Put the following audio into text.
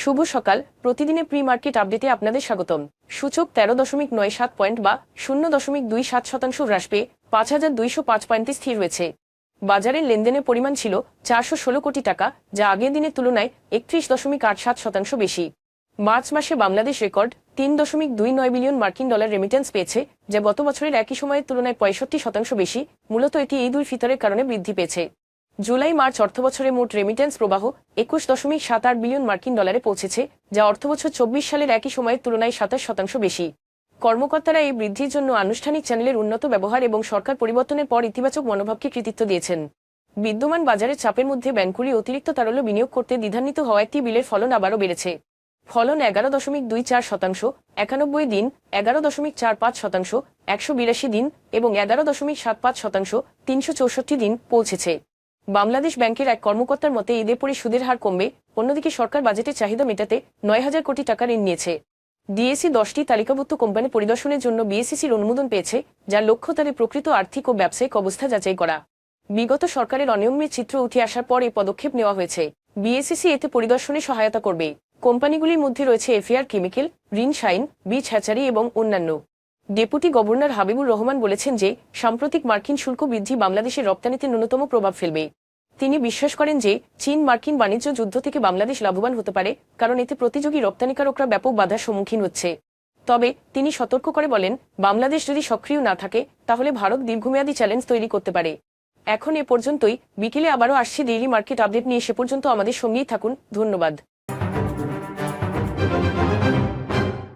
শুভ সকাল। প্রতিদিনের pre market আপডেটে আপনাদের স্বাগতম। সূচক তেরো দশমিক নয় সাত পয়েন্ট বা শূন্য দশমিক দুই সাত শতাংশ হ্রাস পেয়ে পাঁচ হাজার দুইশো পাঁচ পয়েন্টে স্থির রয়েছে। বাজারের লেনদেনের পরিমাণ ছিল চারশো ষোলো কোটি টাকা, যা আগের দিনের তুলনায় একত্রিশ দশমিক আট সাত শতাংশ বেশি। মার্চ মাসে বাংলাদেশ রেকর্ড তিন দশমিক দুই নয় বিলিয়ন মার্কিন ডলার রেমিটেন্স পেয়েছে, যা গত বছরের একই সময়ের তুলনায় পঁয়ষট্টি শতাংশ বেশি, মূলত এটি ঈদ উল ফিতরের কারণে বৃদ্ধি পেয়েছে। জুলাই, মার্চ অর্থবছরে মোট রেমিটেন্স প্রবাহ একুশ দশমিক সাত আট বিলিয়ন মার্কিন ডলারে পৌঁছেছে, যা অর্থবছর চব্বিশ সালের একই সময়ের তুলনায় সাতাশ শতাংশ বেশি। কর্মকর্তারা এই বৃদ্ধির জন্য আনুষ্ঠানিক চ্যানেলের উন্নত ব্যবহার এবং সরকার পরিবর্তনের পর ইতিবাচক মনোভাবকে কৃতিত্ব দিয়েছেন। বিদ্যমান বাজারের চাপের মধ্যে ব্যাংকগুলি অতিরিক্ত তারল্য বিনিয়োগ করতে দ্বিধান্বিত হওয়া একটি বিলের ফলন আবারও বেড়েছে। ফলন এগারো দশমিক দুই চার শতাংশ, একানব্বই দিন এগারো দশমিক চার পাঁচ শতাংশ, একশো বিরাশি দিন এবং এগারো দশমিক সাত পাঁচ শতাংশ, তিনশো চৌষট্টি দিন পৌঁছেছে। বাংলাদেশ ব্যাংকের এক কর্মকর্তার মতে ঈদে পরে সুদের হার কমবে। অন্যদিকে সরকার বাজেটের চাহিদা মেটাতে নয় হাজার কোটি টাকা ঋণ নিয়েছে। ডিএসি দশটি তালিকাভুক্ত কোম্পানি পরিদর্শনের জন্য বিএসিসির অনুমোদন পেয়েছে, যার লক্ষ্য তাদের প্রকৃত আর্থিক ও ব্যবসায়িক অবস্থা যাচাই করা। বিগত সরকারের অনিয়মের চিত্র উঠে আসার পর এই পদক্ষেপ নেওয়া হয়েছে। বিএসিসি এতে পরিদর্শনে সহায়তা করবে। কোম্পানিগুলির মধ্যে রয়েছে এফিআর কেমিক্যাল, রিন শাইন বিচ হ্যাচারি এবং অন্যান্য। ডেপুটি গভর্নর হাবিবুর রহমান বলেছেন যে, সাম্প্রতিক মার্কিন শুল্ক বৃদ্ধি বাংলাদেশের রপ্তানিতে ন্যূনতম প্রভাব ফেলবে। তিনি বিশ্বাস করেন যে, চীন মার্কিন বাণিজ্য যুদ্ধ থেকে বাংলাদেশ লাভবান হতে পারে, কারণ এতে প্রতিযোগী রপ্তানিকারকরা ব্যাপক বাধার সম্মুখীন হচ্ছে। তবে তিনি সতর্ক করে বলেন, বাংলাদেশ যদি সক্রিয় না থাকে, তাহলে ভারত দীর্ঘমেয়াদী চ্যালেঞ্জ তৈরি করতে পারে। এখন এ পর্যন্তই। বিকেলে আবারও আসছে ডেইলি মার্কেট আপডেট নিয়ে। সে পর্যন্ত আমাদের সঙ্গেই থাকুন। ধন্যবাদ।